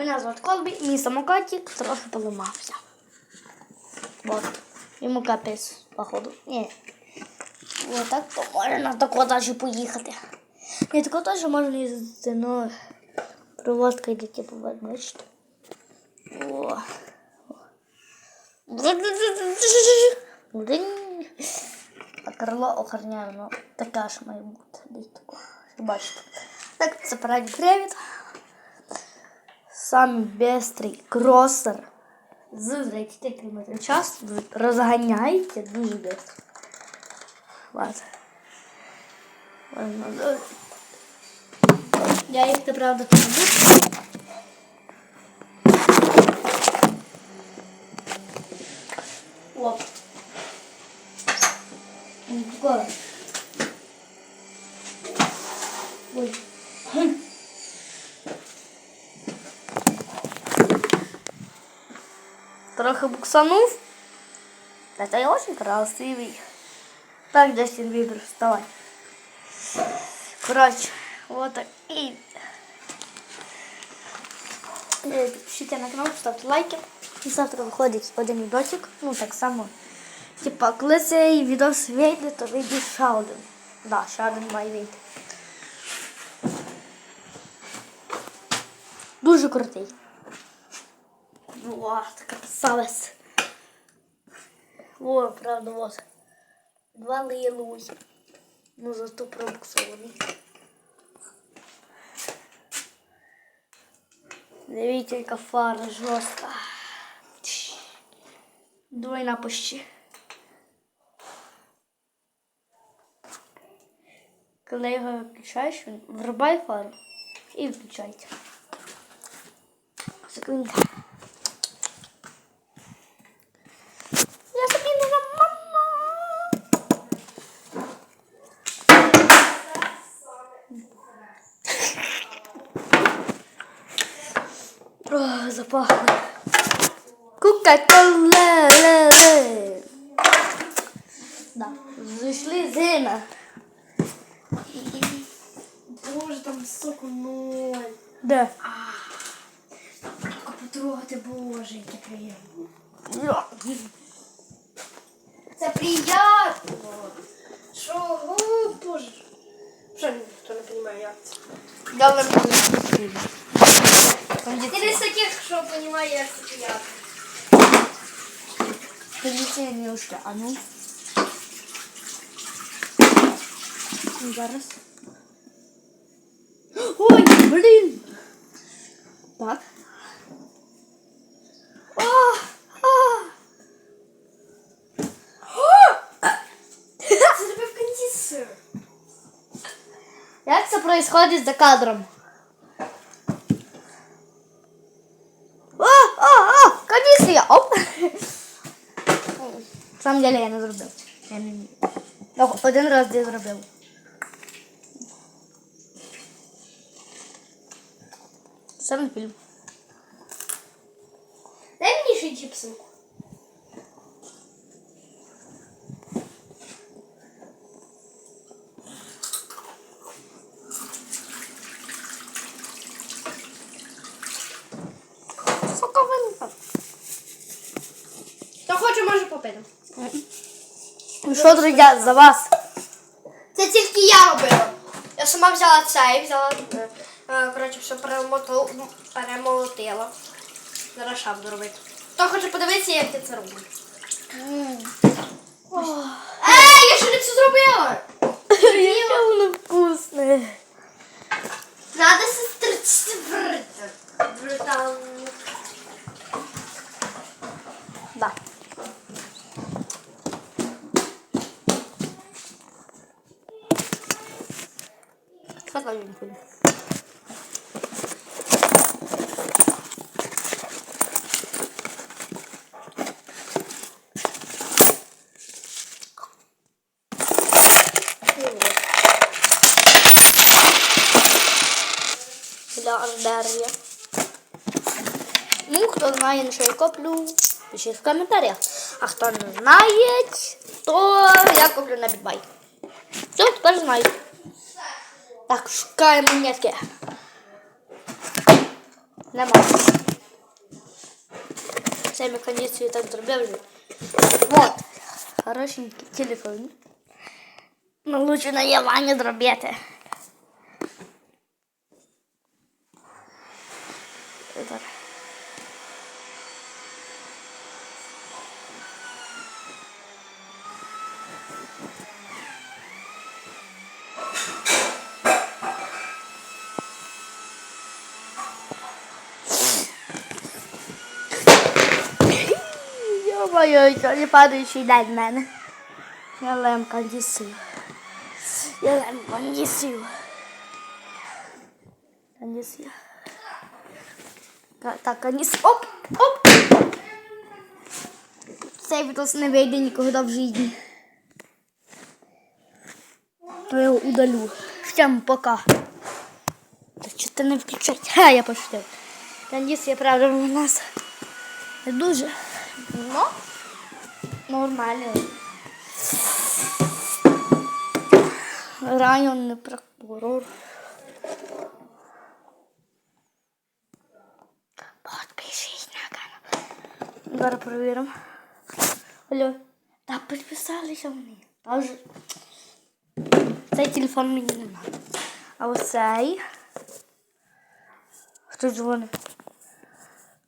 Мене звати Колбі, мій самокатик трохи поламався. Вот. Йому капець, походу. Ні. Вот так можна тако даже поїхати. Ні, тако теж можна їздити, но проводка йде типу, бачите. О. А крило охороняє, ну така ж має бути. Бачите. Так, це передній привід. Самий бистрий кросер з 30 км в час розганяється дуже швидко. Вот. Ладно, Я їх, правда, не буду. Оп. Ой. Ой. Хм. Трохи буксанув. Это я очень красивый. Так, Джастин Бибер, вставай. Короче, вот так. И Е, підпишіться на канал, ставте лайки. І завтра виходить один відосик. Ну так само. Типа, коли цей відос вийде, то вийде ще один. Да, ще один має вийти. Дуже крутий. Вот, красавець. О, правда, вот. Два лилуй. Ну, зато пробуксований. Дивіться, яка фара жорстка. Двойна почти. Коли його включаєш, він врубає фару і включається. Секунду. Я собі не мама. О, запахло. Ле-ле. Да. Зайшли зима. Боже, там соку ноль. Де? Тільки потрогати, боже, яке приємно. Це приємно. Що, о, боже. Що ніхто не розуміє, як це. Я не знаю. Ти не з таких, що розуміє, як це приємно. Кондиціонер ушли. А ну. Ну, Зараз. Ой, блін. Так. А, а. Це зробив кондисер. Як це происходит за кадром? На самом деле я не зробив. Я не. Ну, Один раз я зробив. Сам не хоче. Ну що, друзі, за вас. Це тільки я робила. Я сама взяла цей, взяла, е, коротше, все перемолотила. Зараз ще буду робити. Хто хоче подивитися, як я це роблю? Ей, я ще не все зробила! Яке воно вкусне. Надо сестричці. Британ. Що там він ходить? Легендарія. Ну, хто знає, на що я коплю, пишіть в коментарях. А хто не знає, то я коплю на бітбай. Все, тепер знаєте. Так, шукаємо монетки. Нема. Цей механізм я так зробив вже. Вот. Хорошенький телефон. Ну, лучше на Євані зробити. Йо-моє, сьогодні падаючий день в мене. Я лемка дісив. Я лемка дісив. Дісив. Так, аніс. Оп! Оп! Цей відос не вийде ніколи в житті. То я його удалю. Всем пока. Та що ти не включать? Ха, я пошутив. Надіюсь, я правда у нас не дуже. Ну, нормально. Районний прокурор. Подпишись на канал. Зараз перевіримо. Алло. Та підписалися вони. Та вже. Цей телефон мені не треба. А ось цей. Хто дзвонить?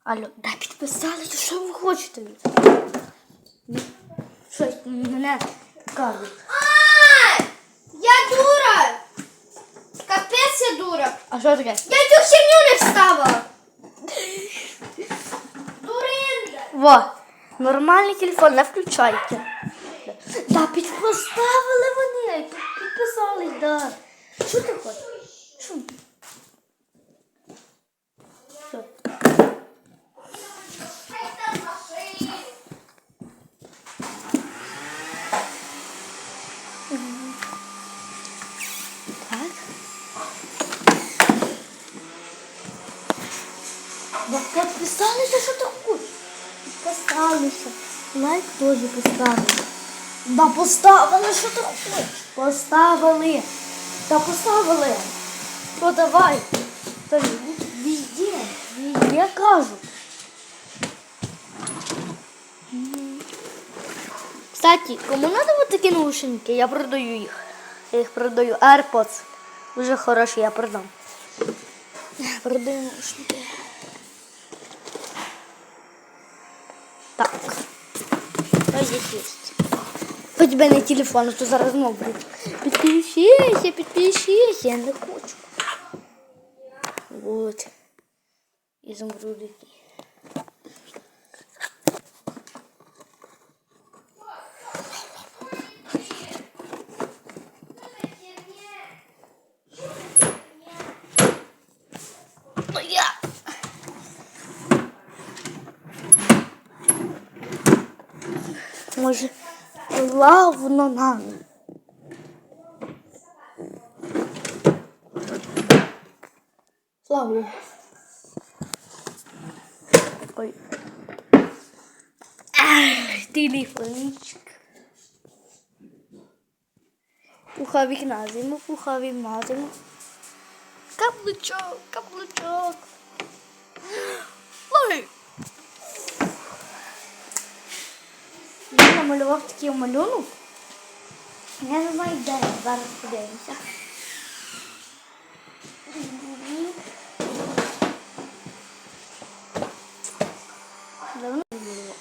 Алло, да підписалися, що ви хочете? Щось мене кажуть. А! Я дура! Капець я дура! А що таке? Я цю херню не вставила! Дуринда! Во, нормальний телефон, не включайте. Да, підпоставили вони, під- підписались, да. Що ти хочеш? Що? Так. Да підписалися, що ти хочеш? Підписалися. Лайк теж поставили. Да поставили, що ти хочеш? Поставили. Да поставили. То давай. Та везде, везде кажуть. М. Кстати, кому надо вот такі наушники, я продаю їх. Я їх продаю. AirPods. Дуже хороші, я продам. Продаю наушники. Так. Есть. У тебя не телефон, а то зараз знову буде. Підпишися, я не хочу. Вот. Изумруды. Може, плавно нам. Плавно. Ой. Ах, телефончик. Пуховик на зиму, пуховик на зиму. Каблучок, каблучок. Ой. Я намалював такий малюнок. Я не знаю, де зараз подивимося. Давно не малював.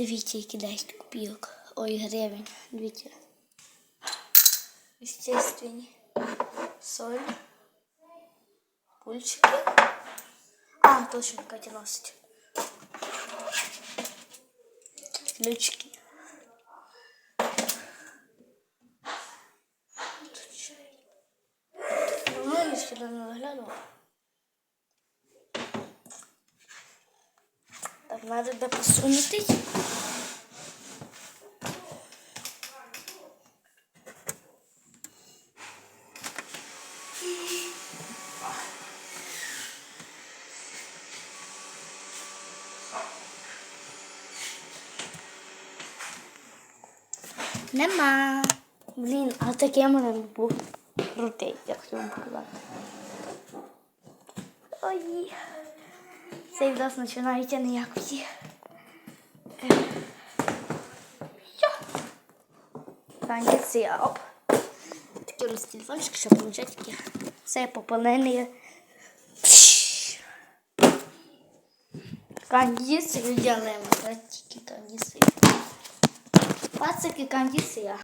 Дивіться, які 10 копійок. Ой, гривень. Дивіться. Естественні. Соль. Пульчики. А, точно Катя носить. Ключики. Тут ще. Ну, я сюди не Надо де посунути. Нема. Блін, а таке мене був крутий, як вам казати. Ой. Цей відос починається ніякості. Кондиція. Оп. Такі розтільфончики, щоб получати такі. Все пополнення. Кондицію делаем. Пацики, кондиція.